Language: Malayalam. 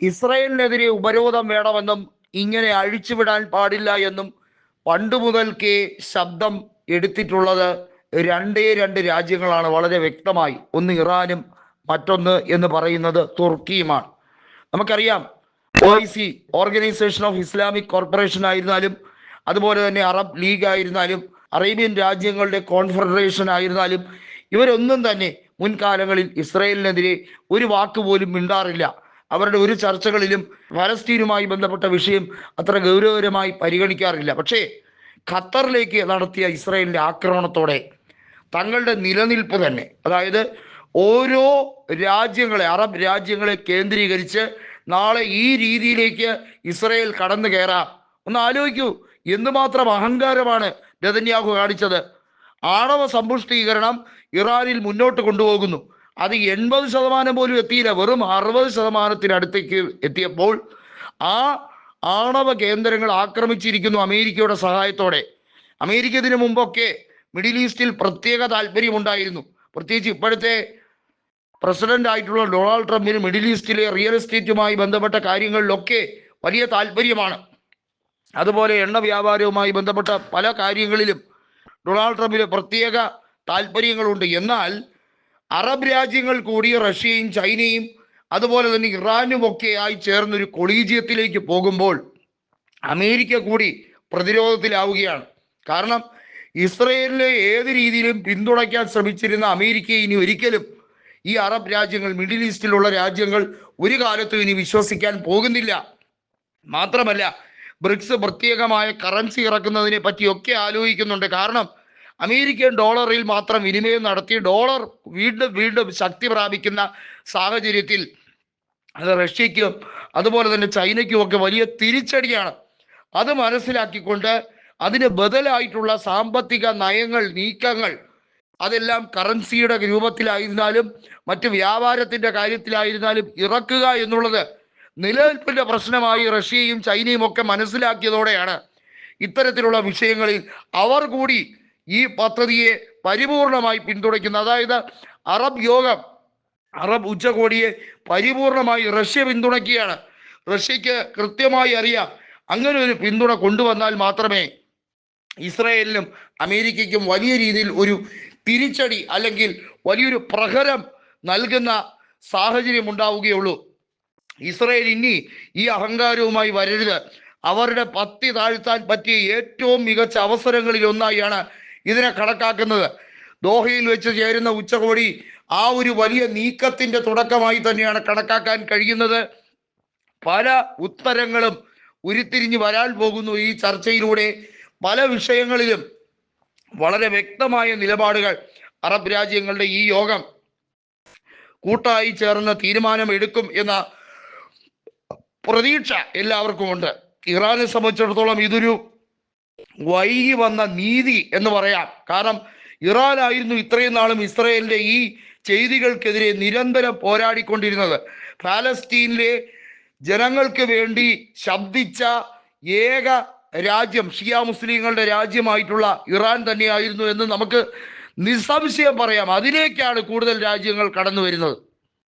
ഇസ്രയേലിനെതിരെ ഉപരോധം വേണമെന്നും ഇങ്ങനെ അഴിച്ചുവിടാൻ പാടില്ല എന്നും പണ്ട് മുതൽക്കേ ശബ്ദം എടുത്തിട്ടുള്ളത് രണ്ടേ രണ്ട് രാജ്യങ്ങളാണ്. വളരെ വ്യക്തമായി. ഒന്ന് ഇറാനും മറ്റൊന്ന് എന്ന് പറയുന്നത് തുർക്കിയുമാണ്. നമുക്കറിയാം O I C organisation of Islamic corporation ആയിരുന്നാലും അതുപോലെ തന്നെ അറബ് ലീഗ് ആയിരുന്നാലും അറേബ്യൻ രാജ്യങ്ങളുടെ കോൺഫെഡറേഷൻ ആയിരുന്നാലും ഇവരൊന്നും തന്നെ മുൻകാലങ്ങളിൽ ഇസ്രയേലിനെതിരെ ഒരു വാക്ക് പോലും മിണ്ടാറില്ല. അവരുടെ ഒരു ചർച്ചകളിലും ഫലസ്തീനുമായി ബന്ധപ്പെട്ട വിഷയം അത്ര ഗൗരവകരമായി പരിഗണിക്കാറില്ല. പക്ഷേ ഖത്തറിലേക്ക് നടത്തിയ ഇസ്രായേലിന്റെ ആക്രമണത്തോടെ തങ്ങളുടെ നിലനിൽപ്പ് തന്നെ അതായത് ഓരോ രാജ്യങ്ങളെ അറബ് രാജ്യങ്ങളെ കേന്ദ്രീകരിച്ച് നാളെ ഈ രീതിയിലേക്ക് ഇസ്രയേൽ കടന്നു കയറാം. ഒന്ന് ആലോചിക്കൂ എന്തുമാത്രം അഹങ്കാരമാണ് നെതന്യാഹു കാണിച്ചത്. ആണവ സമ്പുഷ്ടീകരണം ഇറാനിൽ മുന്നോട്ട് കൊണ്ടുപോകുന്നു. അത് എൺപത് ശതമാനം പോലും എത്തിയില്ല. വെറും അറുപത് ശതമാനത്തിനടുത്തേക്ക് എത്തിയപ്പോൾ ആ ആണവ കേന്ദ്രങ്ങൾ ആക്രമിച്ചിരിക്കുന്നു അമേരിക്കയുടെ സഹായത്തോടെ. അമേരിക്ക ഇതിനു മുമ്പൊക്കെ മിഡിൽ ഈസ്റ്റിൽ പ്രത്യേക താല്പര്യമുണ്ടായിരുന്നു. പ്രത്യേകിച്ച് ഇപ്പോഴത്തെ പ്രസിഡന്റ് ആയിട്ടുള്ള ഡൊണാൾഡ് ട്രംപിന് മിഡിൽ ഈസ്റ്റിലെ റിയൽ എസ്റ്റേറ്റുമായി ബന്ധപ്പെട്ട കാര്യങ്ങളിലൊക്കെ വലിയ താല്പര്യമാണ്. അതുപോലെ എണ്ണ വ്യാപാരവുമായി ബന്ധപ്പെട്ട പല കാര്യങ്ങളിലും ഡൊണാൾഡ് ട്രംപിന് പ്രത്യേക താല്പര്യങ്ങളുണ്ട്. എന്നാൽ അറബ് രാജ്യങ്ങൾ കൂടി റഷ്യയും ചൈനയും അതുപോലെ തന്നെ ഇറാനും ഒക്കെ ആയി ചേർന്നൊരു കൊളീജിയത്തിലേക്ക് പോകുമ്പോൾ അമേരിക്ക കൂടി പ്രതിരോധത്തിലാവുകയാണ്. കാരണം ഇസ്രയേലിനെ ഏത് രീതിയിലും പിന്തുണയ്ക്കാൻ ശ്രമിച്ചിരുന്ന അമേരിക്ക ഇനി ഒരിക്കലും ഈ അറബ് രാജ്യങ്ങൾ മിഡിൽ ഈസ്റ്റിലുള്ള രാജ്യങ്ങൾ ഒരു കാലത്തും ഇനി വിശ്വസിക്കാൻ പോകുന്നില്ല. മാത്രമല്ല ബ്രിക്സ് പ്രത്യേകമായ കറൻസി ഇറക്കുന്നതിനെ പറ്റിയൊക്കെ ആലോചിക്കുന്നുണ്ട്. കാരണം അമേരിക്കൻ ഡോളറിൽ മാത്രം വിനിമയം നടത്തി ഡോളർ വീണ്ടും വീണ്ടും ശക്തി പ്രാപിക്കുന്ന സാഹചര്യത്തിൽ അത് റഷ്യയ്ക്കും അതുപോലെ തന്നെ ചൈനയ്ക്കും ഒക്കെ വലിയ തിരിച്ചടിയാണ്. അത് മനസ്സിലാക്കിക്കൊണ്ട് അതിന് ബദലായിട്ടുള്ള സാമ്പത്തിക നയങ്ങൾ നീക്കങ്ങൾ അതെല്ലാം കറൻസിയുടെ രൂപത്തിലായിരുന്നാലും മറ്റ് വ്യാപാരത്തിന്റെ കാര്യത്തിലായിരുന്നാലും ഇറക്കുക എന്നുള്ളത് നിലനിൽപ്പിന്റെ പ്രശ്നമായി റഷ്യയും ചൈനയും ഒക്കെ മനസ്സിലാക്കിയതോടെയാണ് ഇത്തരത്തിലുള്ള വിഷയങ്ങളിൽ അവർ കൂടി ഈ പദ്ധതിയെ പരിപൂർണമായി പിന്തുണയ്ക്കുന്നത് അതായത് അറബ് യോഗം അറബ് ഉച്ചകോടിയെ പരിപൂർണമായി റഷ്യ പിന്തുണയ്ക്കുകയാണ്. റഷ്യക്ക് കൃത്യമായി അറിയാം അങ്ങനെ ഒരു പിന്തുണ കൊണ്ടുവന്നാൽ മാത്രമേ ഇസ്രായേലിനും അമേരിക്കയ്ക്കും വലിയ രീതിയിൽ ഒരു തിരിച്ചടി അല്ലെങ്കിൽ വലിയൊരു പ്രഹരം നൽകുന്ന സാഹചര്യം ഉണ്ടാവുകയുള്ളൂ. ഇസ്രായേൽ ഇനി ഈ അഹങ്കാരവുമായി വരരുത്. അവരുടെ പത്തി താഴ്ത്താൻ പറ്റിയ ഏറ്റവും മികച്ച അവസരങ്ങളിൽ ഒന്നായാണ് ഇതിനെ കണക്കാക്കുന്നത്. ദോഹയിൽ വെച്ച് ചേരുന്ന ഉച്ചകോടി ആ ഒരു വലിയ നീക്കത്തിന്റെ തുടക്കമായി തന്നെയാണ് കണക്കാക്കാൻ കഴിയുന്നത്. പല ഉത്തരങ്ങളും ഉരുത്തിരിഞ്ഞ് വരാൻ പോകുന്നു ഈ ചർച്ചയിലൂടെ. പല വിഷയങ്ങളിലും വളരെ വ്യക്തമായ നിലപാടുകൾ അറബ് രാജ്യങ്ങളുടെ ഈ യോഗം കൂട്ടായി ചേർന്ന് തീരുമാനം എടുക്കും എന്ന പ്രതീക്ഷ എല്ലാവർക്കും ഉണ്ട് ഇറാനെ സംബന്ധിച്ചിടത്തോളം ഇതൊരു വൈകി വന്ന നീതി എന്ന് പറയാം. കാരണം ഇറാനായിരുന്നു ഇത്രയും നാളും ഇസ്രയേലിന്റെ ഈ ചെയ്തികൾക്കെതിരെ നിരന്തരം പോരാടിക്കൊണ്ടിരുന്നത്. പാലസ്തീനിലെ ജനങ്ങൾക്ക് വേണ്ടി ശബ്ദിച്ച ഏക രാജ്യം ഷിയ മുസ്ലിങ്ങളുടെ രാജ്യമായിട്ടുള്ള ഇറാൻ തന്നെയായിരുന്നു എന്ന് നമുക്ക് നിസ്സംശയം പറയാം. അതിലേക്കാണ് കൂടുതൽ രാജ്യങ്ങൾ കടന്നു വരുന്നത്